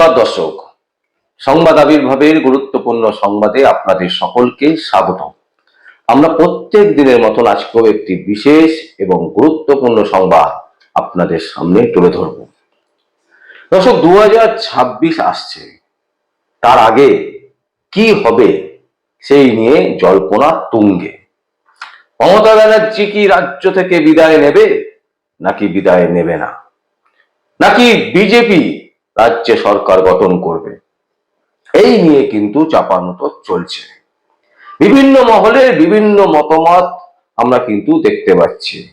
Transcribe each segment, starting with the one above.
নমস্কার দর্শক। সংবাদ আবির্ভাবের গুরুত্বপূর্ণ সংবাদে আপনাদের সকলকে স্বাগত আমরা প্রত্যেক দিনের মতন আজকেও একটি বিশেষ এবং গুরুত্বপূর্ণ সংবাদ আপনাদের সামনে তুলে ধরব। দর্শক দু আসছে। তার আগে কি হবে সেই নিয়ে জল্পনা তুঙ্গে। মমতা ব্যানার্জি কি রাজ্য থেকে বিদায় নেবে নাকি বিদায় নেবে না? নাকি বিজেপি রাজ্যে সরকার গঠন করবে। এই নিয়ে কিন্তু চাপানুতো চলছে। বিভিন্ন মহলে বিভিন্ন মতামত আমরা কিন্তু দেখতে পাচ্ছি।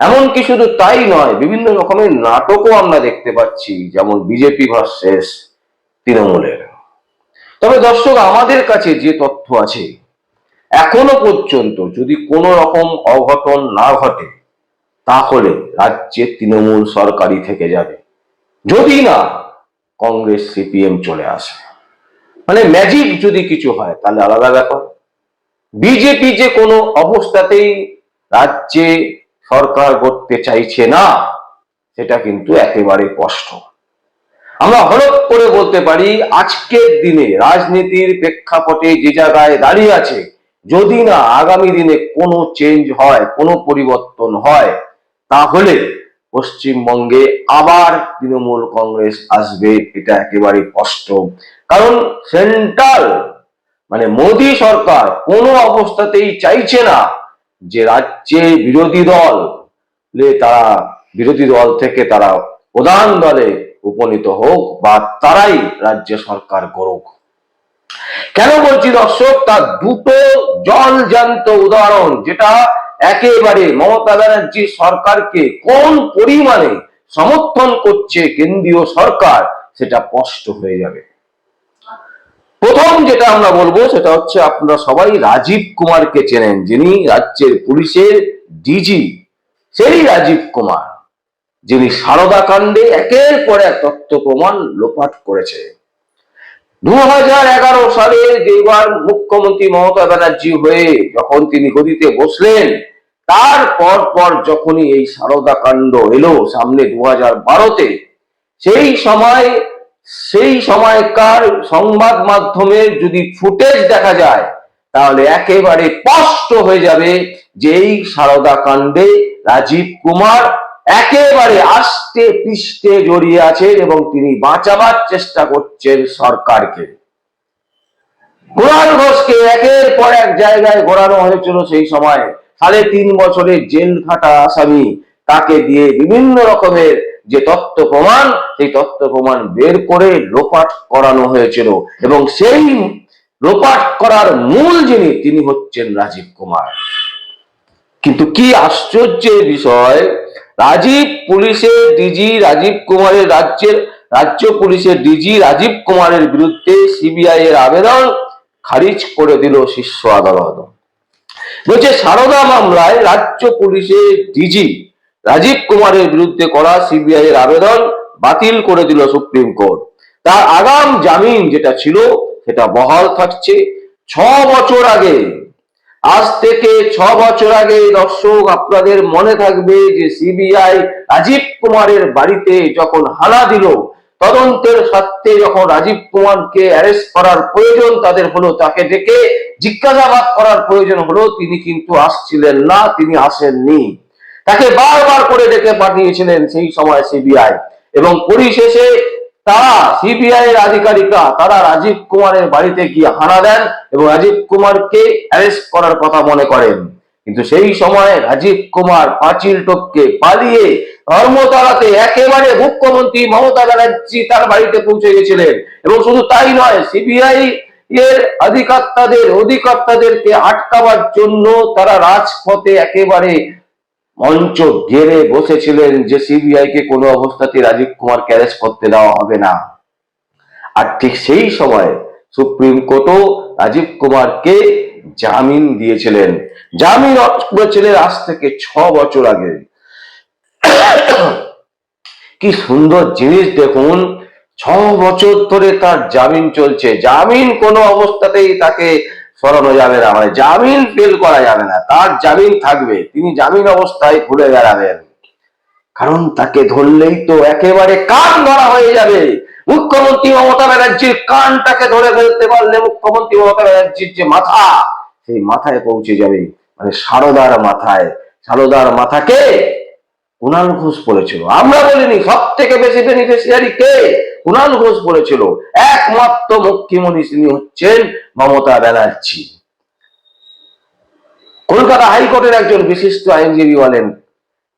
এমনকি শুধু তাই নয়, বিভিন্ন রকমের নাটকও আমরা দেখতে পাচ্ছি, যেমন বিজেপি ভার্সেস তৃণমূলের। তবে দর্শক, আমাদের কাছে যে তথ্য আছে, এখনও পর্যন্ত যদি কোনো রকম অঘটন না ঘটে, তাহলে রাজ্যে তৃণমূল সরকারি থেকে যাবে। যদি না কংগ্রেস, সিপিএম চলে আসে। মানে ম্যাজিক যদি কিছু হয়, তাহলে আলাদা ব্যাপার। বিজেপি যে কোনো অবস্থাতেই রাজ্যে সরকার করতে চাইছে না, সেটা কিন্তু একেবারে স্পষ্ট। আমরা হলপ করে বলতে পারি, আজকের দিনে রাজনীতির প্রেক্ষাপটে যে জায়গায় দাঁড়িয়ে আছে, যদি না আগামী দিনে কোনো চেঞ্জ হয়, কোনো পরিবর্তন হয়, তাহলে পশ্চিমবঙ্গে আবার তৃণমূল কংগ্রেস আসবে, এটা একেবারে স্পষ্ট। কারণ সেন্ট্রাল মানে মোদী সরকার কোনো অবস্থাতেই চাইছে না যে রাজ্যে বিরোধী দল তারা, বিরোধী দল থেকে তারা প্রধান দলে উপনীত হোক বা তারাই রাজ্য সরকার করুক। কেন বলছি দর্শক? তার দুটো জল উদাহরণ, যেটা একেবারে মমতা ব্যানার্জি সরকারকে কোন পরিমাণে সমর্থন করছে কেন্দ্রীয় সরকার, সেটা স্পষ্ট হয়ে যাবে। প্রথম যেটা আমরা বলব, সেটা হচ্ছে আপনারা সবাই রাজীব কুমারকে চেনেন, যিনি রাজ্যের পুলিশের ডিজি সেই রাজীব কুমার, যিনি সারদা কাণ্ডে একের পর এক তথ্য প্রমাণ লোপাট করেছে। দু সালে যেবার মুখ্যমন্ত্রী মমতা ব্যানার্জি হয়ে যখন তিনি গদিতে বসলেন তার পর যখনই এই সারদা কাণ্ড এলো সামনে দু হাজার বারোতে, সেই সময়, সেই সময়কার সংবাদ মাধ্যমে যদি ফুটেজ দেখা যায়, তাহলে একেবারে স্পষ্ট হয়ে যাবে যে এই সারদা কাণ্ডে রাজীব কুমার একেবারে আস্তে পৃষ্ঠে জড়িয়ে আছেন এবং তিনি বাঁচাবার চেষ্টা করছেন সরকারকে। কুণাল ঘোষকে একের পর এক জায়গায় ঘোরানো হয়েছিল সেই সময়। সাড়ে তিন বছরের জেল খাটা আসামি তাকে দিয়ে বিভিন্ন রকমের যে তথ্য প্রমাণ, সেই তথ্য প্রমাণ বের করে লোপাট করানো হয়েছিল। এবং সেই লোপাট করার মূল যিনি, তিনি হচ্ছেন রাজীব কুমার। কিন্তু কি আশ্চর্যের বিষয়, রাজীব পুলিশের ডিজি রাজীব কুমারের রাজ্যের, রাজ্য পুলিশের ডিজি রাজীব কুমারের বিরুদ্ধে সিবিআই এর আবেদন খারিজ করে দিল শীর্ষ আদালত। বলছে, সারদা মামলায় রাজ্য পুলিশের ডিজি রাজীব কুমারের বিরুদ্ধে করা সিবিআই এর আবেদন বাতিল করে দিল সুপ্রিম কোর্ট। তার আগাম জামিন যেটা ছিল, সেটা বহাল থাকছে। ছ বছর আগে, আজ থেকে ছ বছর আগে দর্শক, আপনাদের মনে থাকবে যে সিবিআই রাজীব কুমারের বাড়িতে যখন হানা দিল তদন্তের স্বার্থে যখন রাজীব কুমারকে অ্যারেস্ট করার প্রয়োজন তাদের হলো, তাকে ডেকে জিজ্ঞাসাবাদ করার প্রয়োজন হলো, তিনি কিন্তু আসছিলেন না, তিনি আসেননি। তাকে বারবার করে ডেকে পাঠিয়েছিলেন সেই সময় সিবিআই এবং পরিশেষে তারা সিবিআই এর আধিকারিকরা, তারা রাজীব কুমারের বাড়িতে গিয়ে হানা দেন এবং রাজীব কুমারকে অ্যারেস্ট করার কথা মনে করেন। কিন্তু সেই সময় রাজীব কুমার পাঁচিল টপকে পালিয়ে ধর্মতলাতে একেবারে মুখ্যমন্ত্রী মমতা ব্যানার্জি তার বাড়িতে পৌঁছে গেছিলেন। এবং শুধু তাই নয় সিবিআই এর অধিকর্তাদের অধিকর্তাদেরকে আটকাবার জন্য তারা রাজপথে একেবারে মঞ্চ ঘেরে বসেছিলেন যে সিবিআই কে কোনো অবস্থাতে রাজীব কুমার ক্যারেজ করতে দেওয়া হবে না। আর ঠিক সেই সময় সুপ্রিম কোর্টও রাজীব কুমারকে জামিন দিয়েছিলেন। জামিন করেছিলেন আজ থেকে ছ বছর আগে। কি সুন্দর জিনিস দেখুন, ছ বছর ধরে তার জামিন চলছে। জামিন কোনো অবস্থাতেই তাকে সরানো যাবে না মানে জামিন ফেল করা যাবে না, তার জামিন থাকবে। তিনি জামিন অবস্থায় ঘুরে বেড়াবেন। কারণ তাকে ধরলেই তো একেবারে কান ধরা হয়ে যাবে। মুখ্যমন্ত্রী মমতা ব্যানার্জির কানটাকে ধরে ফেলতে পারলে মুখ্যমন্ত্রী মমতা ব্যানার্জির যে মাথা সেই মাথায় পৌঁছে যাবে। মানে সারদার মাথায়। সারদার মাথাকে কুণাল ঘোষ বলেছিল। আমরা বলিনি, সব থেকে বেশি বেনিফিশিয়ারি কে? কুণাল ঘোষ বলেছিল। একমাত্র মুখ্যমন্ত্রী তিনি হচ্ছেন মমতা ব্যানার্জি। কলকাতা হাইকোর্টের একজন বিশিষ্ট আইনজীবী বলেন,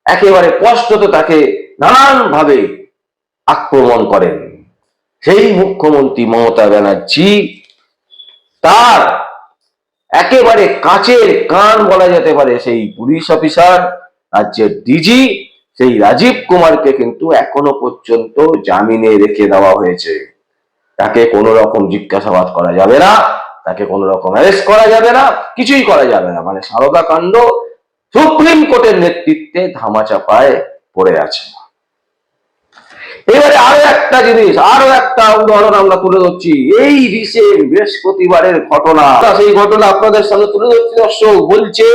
একেবারে স্পষ্টত তাকে নানান ভাবে আক্রমণ করেন। সেই মুখ্যমন্ত্রী মমতা ব্যানার্জি তার একেবারে কাচের কান বলা যেতে পারে সেই পুলিশ অফিসার, রাজ্যের ডিজি সেই রাজীব কুমারকে কিন্তু এখনও পর্যন্ত জামিনে রেখে দেওয়া হয়েছে। তাকে কোনো রকম জিজ্ঞাসাবাদ করা যাবে না, তাকে কোনো রকম অ্যারেস্ট করা যাবে না, কিছুই করা যাবে না। মানে সারদা কাণ্ড সুপ্রিম কোর্টের নেতৃত্বে ধামাচাপায় পড়ে আছে। এবারে আরও একটা জিনিস, আরও একটা উদাহরণ আমরা তুলে ধরছি। এই রিসেন্ট বৃহস্পতিবারের ঘটনা। সেই ঘটনা আপনাদের সামনে তুলে ধরছি, দর্শক, বলছে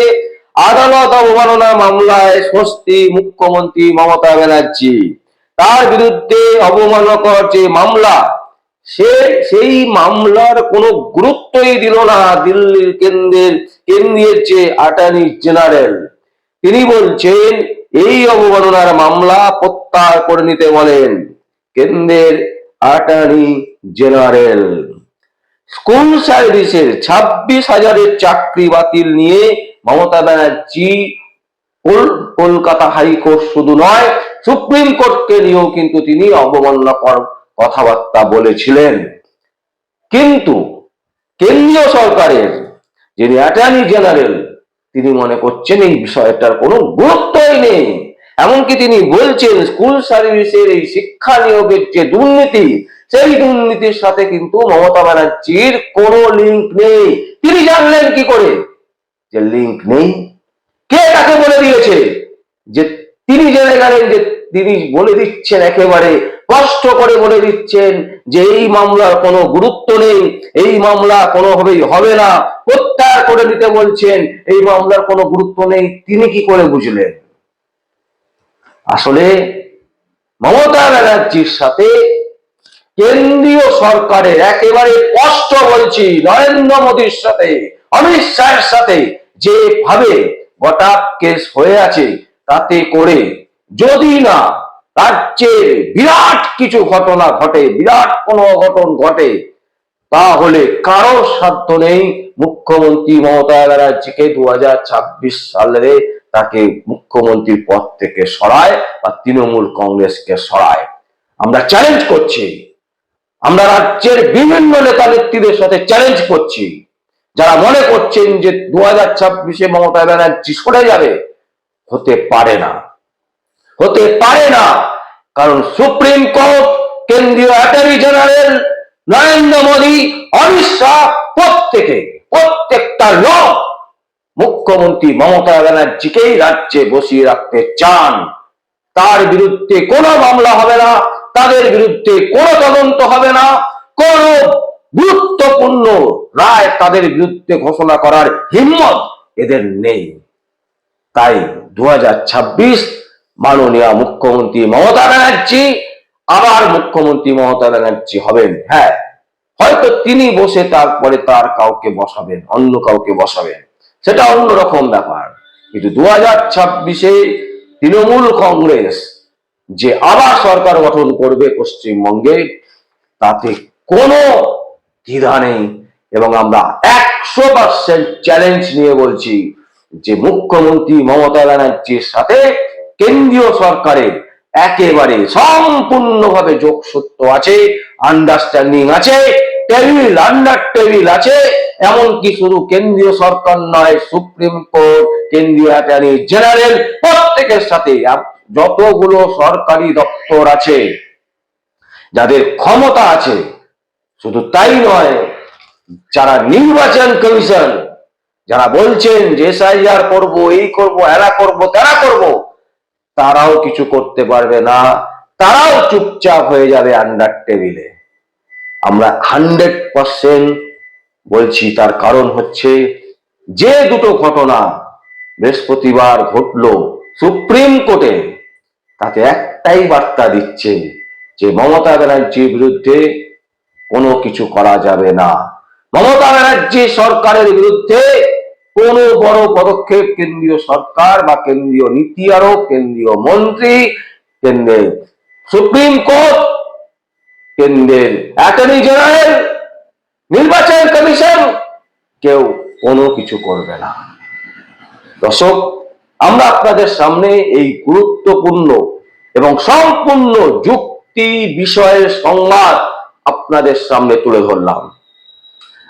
আদালত অবমাননা মামলায় স্বস্তি মুখ্যমন্ত্রী মমতা ব্যানার্জি। তার বিরুদ্ধে অবমাননাকর যে মামলা, সে সেই মামলার কোনো গুরুত্বই দিল না দিল্লির কেন্দ্রের কেন্দ্রীয় যে অ্যাটর্নি জেনারেল তিনি বলছেন এই অবমাননার মামলা প্রত্যাহার করে নিতে বলেন কেন্দ্রের অ্যাটর্নি জেনারেল। স্কুল সার্ভিসের ছাব্বিশ হাজারের চাকরি বাতিল নিয়ে মমতা ব্যানার্জি কলকাতা হাইকোর্ট শুধু নয়, সুপ্রিম কোর্টকে নিয়েও কিন্তু তিনি অবমাননাকর কথাবার্তা বলেছিলেন। কিন্তু কেন্দ্রীয় সরকারের যিনি অ্যাটর্নি জেনারেল তিনি মনে করছেন এই বিষয়টার কোনো গুরুত্বই নেই। এমনকি তিনি বলছেন, স্কুল সার্ভিসের এই শিক্ষা নিয়োগের যে দুর্নীতি, সেই দুর্নীতির সাথে কিন্তু মমতা ব্যানার্জির কোনো লিঙ্ক নেই। তিনি জানলেন কি করে? যে লিঙ্ক নেই। কে তাকে বলে দিয়েছে? যে তিনি জেনে গেলেন যে তিনি বলে দিচ্ছেন একেবারে কষ্ট করে বলে দিচ্ছেন যে এই মামলার কোনো গুরুত্ব নেই, এই মামলা কোনোভাবেই হবে না। প্রত্যাহার করে নিতে বলছেন, এই মামলার কোনো গুরুত্ব নেই। তিনি কি করে বুঝলেন? আসলে মমতা ব্যানার্জির সাথে কেন্দ্রীয় সরকারের একেবারে স্পষ্ট বলছি, নরেন্দ্র মোদীর সাথে, অমিত শাহের সাথে যেভাবে গোটা কেস হয়ে আছে, তাতে করে যদি না রাজ্যের বিরাট কিছু ঘটনা ঘটে, বিরাট কোনো অঘটন ঘটে তাহলে কারও সাধ্য নেই মুখ্যমন্ত্রী মমতা ব্যানার্জিকে দু সালে তাকে মুখ্যমন্ত্রীর পদ থেকে সরায় বা তৃণমূল কংগ্রেসকে সরায়। আমরা চ্যালেঞ্জ করছি। আমরা রাজ্যের বিভিন্ন নেতা নেত্রীদের সাথে চ্যালেঞ্জ করছি। যারা মনে করছেন যে দু হাজার ছাব্বিশে মমতা ব্যানার্জি সরে যাবে, হতে পারে না। হতে পারে না। কারণ সুপ্রিম কোর্ট, কেন্দ্রীয় অ্যাটর্নি জেনারেল নরেন্দ্র মোদী, অমিত শাহ প্রত্যেকে, প্রত্যেকটা লোক মুখ্যমন্ত্রী মমতা ব্যানার্জিকেই রাজ্যে বসিয়ে রাখতে চান। তার বিরুদ্ধে কোনো মামলা হবে না, তাদের বিরুদ্ধে কোনো তদন্ত হবে না, কোন গুরুত্বপূর্ণ রায় তাদের বিরুদ্ধে ঘোষণা করার হিম্মত এদের নেই। তাই দু হাজার ছাব্বিশ মাননীয় মুখ্যমন্ত্রী মমতা ব্যানার্জি আবার মুখ্যমন্ত্রী মমতা ব্যানার্জি হবেন। হ্যাঁ হয়তো তিনি বসে তারপরে তার কাউকে বসাবেন, অন্য কাউকে বসাবেন। সেটা অন্যরকম ব্যাপার। কিন্তু দু হাজার ছাব্বিশে তৃণমূল কংগ্রেস যে আবার সরকার গঠন করবে পশ্চিমবঙ্গে, তাতে কোনো দ্বিধা নেই। এবং আমরা একশো পার্সেন্ট চ্যালেঞ্জ নিয়ে বলছি যে মুখ্যমন্ত্রী মমতা ব্যানার্জির সাথে কেন্দ্রীয় সরকারের একেবারে সম্পূর্ণভাবে যোগসূত্র আছে আন্ডারস্ট্যান্ডিং আছে টেবিল আন্ডার টেবিল আছে, এমনকি শুধু কেন্দ্রীয় সরকার নয়, সুপ্রিম কোর্ট, কেন্দ্রীয় অ্যাটর্নি জেনারেল, প্রত্যেকের সাথে যতগুলো সরকারি দপ্তর আছে, যাদের ক্ষমতা আছে, শুধু তাই নয়, যারা নির্বাচন কমিশন, যারা বলছেন যে এসআইআর করব, এই করব, এরা করব, তারা করব তারাও কিছু করতে পারবে না। তারাও চুপচাপ হয়ে যাবে আন্ডার টেবিলে আমরা হান্ড্রেড পার্সেন্ট বলছি, তার কারণ হচ্ছে যে দুটো ঘটনা বৃহস্পতিবার ঘটলো সুপ্রিম কোর্টে, তাতে একটাই বার্তা দিচ্ছে যে মমতা ব্যানার্জির বিরুদ্ধে কোনো কিছু করা যাবে না। মমতা ব্যানার্জি সরকারের বিরুদ্ধে কোনো বড় পদক্ষেপ কেন্দ্রীয় সরকার বা কেন্দ্রীয় নীতি আয়োগ কেন্দ্রীয় মন্ত্রী, কেন্দ্রের সুপ্রিম কোর্ট, কেন্দ্রের অ্যাটর্নি জেনারেল, নির্বাচন কমিশন কেউ কোনো কিছু করবে না। দর্শক, আমরা আপনাদের সামনে এই গুরুত্বপূর্ণ এবং সম্পূর্ণ যুক্তি বিষয়ের সংবাদ আপনাদের সামনে তুলে ধরলাম।